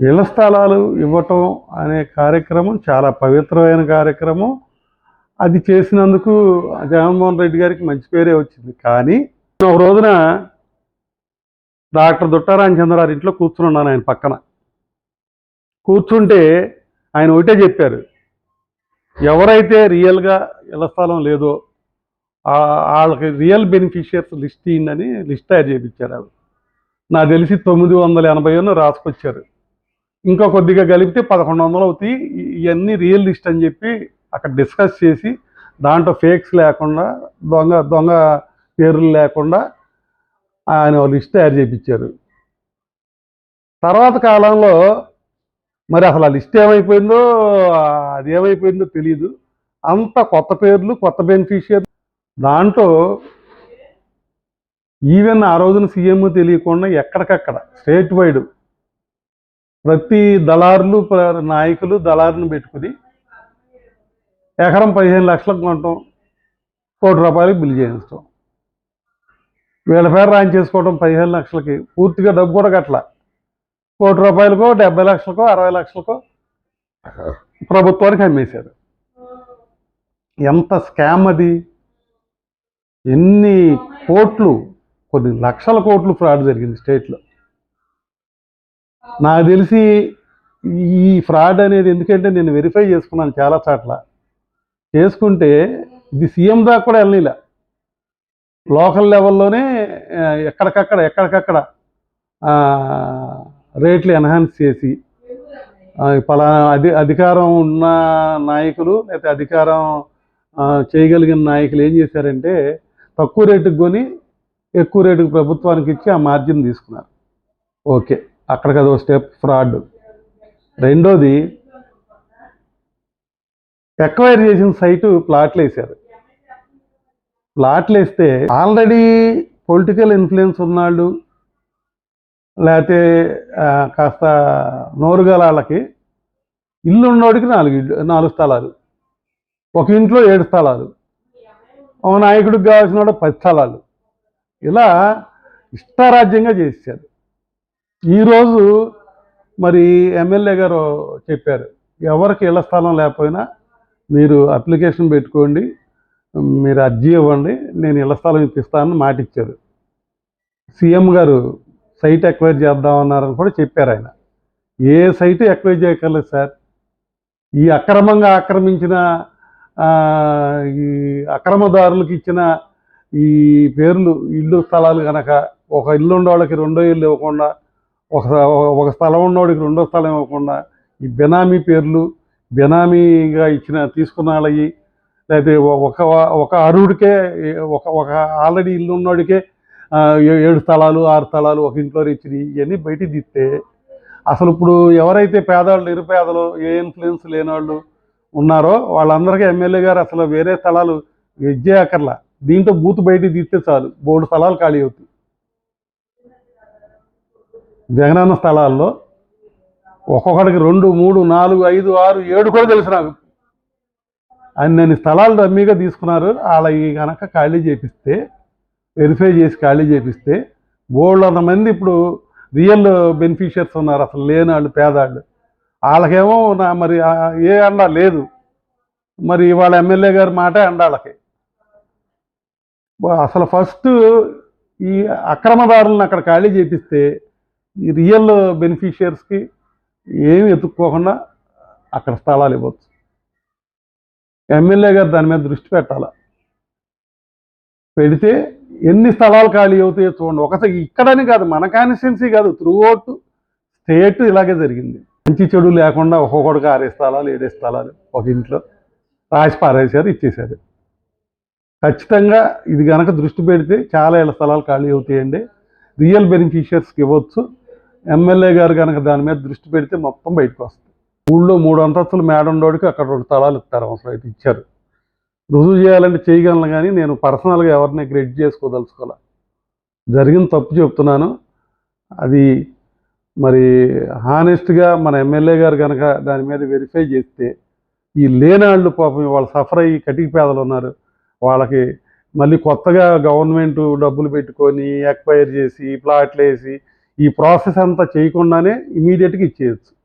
ఇళ్ళ స్థలాలు ఇవ్వటం అనే కార్యక్రమం చాలా పవిత్రమైన కార్యక్రమం. అది చేసినందుకు జగన్మోహన్ రెడ్డి గారికి మంచి పేరే వచ్చింది. కానీ ఒక రోజున డాక్టర్ దుట్టారాయణ చంద్రారి ఇంట్లో కూర్చున్నాను ఆయన పక్కన. కూర్చుంటే ఆయన ఒకటే చెప్పారు ఎవరైతే రియల్గా ఇళ్ళ స్థలం లేదో వాళ్ళకి రియల్ బెనిఫిషియర్స్ లిస్ట్ ఇయ్యండి లిస్ట్ తయారు చేయించారు నాకు తెలిసి తొమ్మిది వందల ఎనభై రాసుకొచ్చారు. ఇంకా కొద్దిగా కలిపితే పదకొండు వందలు అవుతాయి. ఇవన్నీ రియల్ లిస్ట్ అని చెప్పి అక్కడ డిస్కస్ చేసి దాంట్లో ఫేక్స్ లేకుండా దొంగ దొంగ పేర్లు లేకుండా ఆయన లిస్ట్ తయారు చేయించారు తర్వాత కాలంలో మరి అసలు ఆ లిస్ట్ ఏమైపోయిందో అది ఏమైపోయిందో తెలియదు అంత కొత్త పేర్లు కొత్త బెనిఫిషియర్ దాంట్లో ఈవెన్ ఆ రోజున సీఎం తెలియకుండా ఎక్కడికక్కడ స్టేట్ వైడ్ ప్రతి దళారులు ప్ర- నాయకులు దళారుని పెట్టుకుని ఎకరం పదిహేను లక్షలకు కొనటం కోటి రూపాయలకి బిల్ చేయించడం వీళ్ళ పేరు రాయించేసుకోవడం చేసుకోవడం పదిహేను లక్షలకి. పూర్తిగా డబ్బు కూడా కట్టల. కోటి రూపాయలకో డెబ్బై లక్షలకో అరవై లక్షలకో ప్రభుత్వానికి అమ్మేశారు. ఎంత స్కామ్ అది. ఎన్ని కోట్లు కొన్ని లక్షల కోట్లు ఫ్రాడ్ జరిగింది స్టేట్లో. నాకు తెలిసి ఈ ఫ్రాడ్ అనేది ఎందుకంటే నేను వెరిఫై చేసుకున్నాను చాలా చోట్ల. చేసుకుంటే ఇది సీఎం దాకా కూడా వెళ్ళనిలా. లోకల్ లెవెల్లోనే ఎక్కడికక్కడ ఎక్కడికక్కడ రేట్లు ఎన్హాన్స్ చేసి పలానా అధి అధికారం ఉన్న నాయకులు లేకపోతే అధికారం చేయగలిగిన నాయకులు ఏం చేశారంటే తక్కువ రేటుకు కొని ఎక్కువ రేటుకి ప్రభుత్వానికి ఇచ్చి ఆ మార్జిన్ తీసుకున్నారు. ఓకే అక్కడికి అదో స్టెప్ ఫ్రాడ్. రెండోది ఎక్వైర్ చేసిన సైటు ప్లాట్లు వేశారు. ప్లాట్లు వేస్తే ఆల్రెడీ పొలిటికల్ ఇన్ఫ్లుయెన్స్ ఉన్నాళ్ళు లేకపోతే కాస్త నోరుగల వాళ్ళకి ఇల్లు ఉన్నోడికి నాలుగు ఇల్లు నాలుగు స్థలాలు. ఒక ఇంట్లో ఏడు స్థలాలు. ఒక నాయకుడికి కావాల్సిన వాడు పది స్థలాలు. ఇలా ఇష్టారాజ్యంగా చేశారు ఈరోజు మరి ఎమ్మెల్యే గారు చెప్పారు ఎవరికి ఇళ్ళ స్థలం లేకపోయినా మీరు అప్లికేషన్ పెట్టుకోండి మీరు అర్జీ ఇవ్వండి నేను ఇళ్ళ స్థలం ఇప్పిస్తానని మాట ఇచ్చారు సీఎం గారు సైట్ ఎక్వైర్ చేద్దామన్నారని కూడా చెప్పారు ఆయన. ఏ సైట్ ఎక్వైర్ చేయక్కర్లేదు సార్. ఈ అక్రమంగా ఆక్రమించిన ఈ అక్రమదారులకు ఇచ్చిన ఈ పేర్లు ఇల్లు స్థలాలు కనుక ఒక ఇల్లు ఉండేవాళ్ళకి రెండో ఇల్లు ఇవ్వకుండా ఒక ఒక స్థలం ఉన్నోడికి రెండో స్థలం ఇవ్వకుండా ఈ బెనామీ పేర్లు బెనామీగా ఇచ్చిన తీసుకున్న వాళ్ళవి లేకపోతే ఒక ఒక అరువుడికే ఒక ఒక ఆల్రెడీ ఇల్లు ఉన్నోడికే ఏ- ఏడు స్థలాలు ఆరు స్థలాలు ఒక ఇంట్లో ఇచ్చినవి ఇవన్నీ బయటికి తీస్తే అసలు ఇప్పుడు ఎవరైతే పేదవాళ్ళు నిరుపేదలు ఏ ఇన్ఫ్లుయెన్స్ లేని వాళ్ళు ఉన్నారో వాళ్ళందరికీ ఎమ్మెల్యే గారు అసలు వేరే స్థలాలు ఇచ్చేయక్కర్లా. దీంతో బూత్ బయటికి తీస్తే చాలు. మూడు స్థలాలు ఖాళీ అవుతాయి. జగనన్న స్థలాల్లో ఒక్కొక్కడికి రెండు మూడు నాలుగు ఐదు ఆరు ఏడు కూడా తెలుసు నాకు. అన్ని స్థలాలు డమ్మీగా తీసుకున్నారు. వాళ్ళకి కనుక ఖాళీ చేపిస్తే వెరిఫై చేసి ఖాళీ చేపిస్తే బోర్డు మంది ఇప్పుడు రియల్ బెనిఫిషియర్స్ ఉన్నారు. అసలు లేని వాళ్ళు పేదాళ్ళు వాళ్ళకేమో నా మరి ఏ అండ లేదు. మరి వాళ్ళ ఎమ్మెల్యే గారి మాట అండ వాళ్ళకి. అసలు ఫస్ట్ ఈ అక్రమదారులను అక్కడ ఖాళీ చేపిస్తే ఈ రియల్ బెనిఫిషియర్స్కి ఏమి ఎత్తుక్కోకుండా అక్కడ స్థలాలు ఇవ్వచ్చు. ఎమ్మెల్యే గారు దాని మీద దృష్టి పెట్టాలి? పెడితే ఎన్ని స్థలాలు ఖాళీ అవుతాయో చూడండి. ఒకసారి ఇక్కడని కాదు మన కాన్స్టిట్యున్సీ కాదు త్రూఅవుట్ స్టేట్ ఇలాగే జరిగింది. మంచి చెడు లేకుండా ఒక్కొక్కడికి ఆరే స్థలాలు ఏడే స్థలాలు ఒక ఇంట్లో రాసి పారేశారు ఇచ్చేశారు. ఖచ్చితంగా ఇది కనుక దృష్టి పెడితే చాలా ఇళ్ళ స్థలాలు ఖాళీ అవుతాయండి. రియల్ బెనిఫిషియర్స్కి ఇవ్వచ్చు. ఎమ్మెల్యే గారు కనుక దాని మీద దృష్టి పెడితే మొత్తం బయటకు వస్తుంది. ఊళ్ళో మూడు అంతస్తులు మేడ ఉండోడికి అక్కడ రెండు స్థలాలు ఇస్తారు అవసరం అయితే ఇచ్చారు. రుజువు చేయాలంటే చేయగలను కానీ నేను పర్సనల్గా ఎవరిని గ్రెడ్ చేసుకోదలుచుకోలే. జరిగిన తప్పు చెప్తున్నాను. అది మరి హానెస్ట్గా మన ఎమ్మెల్యే గారు కనుక దాని మీద వెరిఫై చేస్తే ఈ లేనాళ్ళు పాపం వాళ్ళు సఫర్ అయ్యి కటిక పేదలు ఉన్నారు. వాళ్ళకి మళ్ళీ కొత్తగా గవర్నమెంట్ డబ్బులు పెట్టుకొని ఎక్వైర్ చేసి ప్లాట్లు వేసి ఈ ప్రాసెస్ అంతా చేయకుండానే ఇమీడియట్గా ఇచ్చేయచ్చు.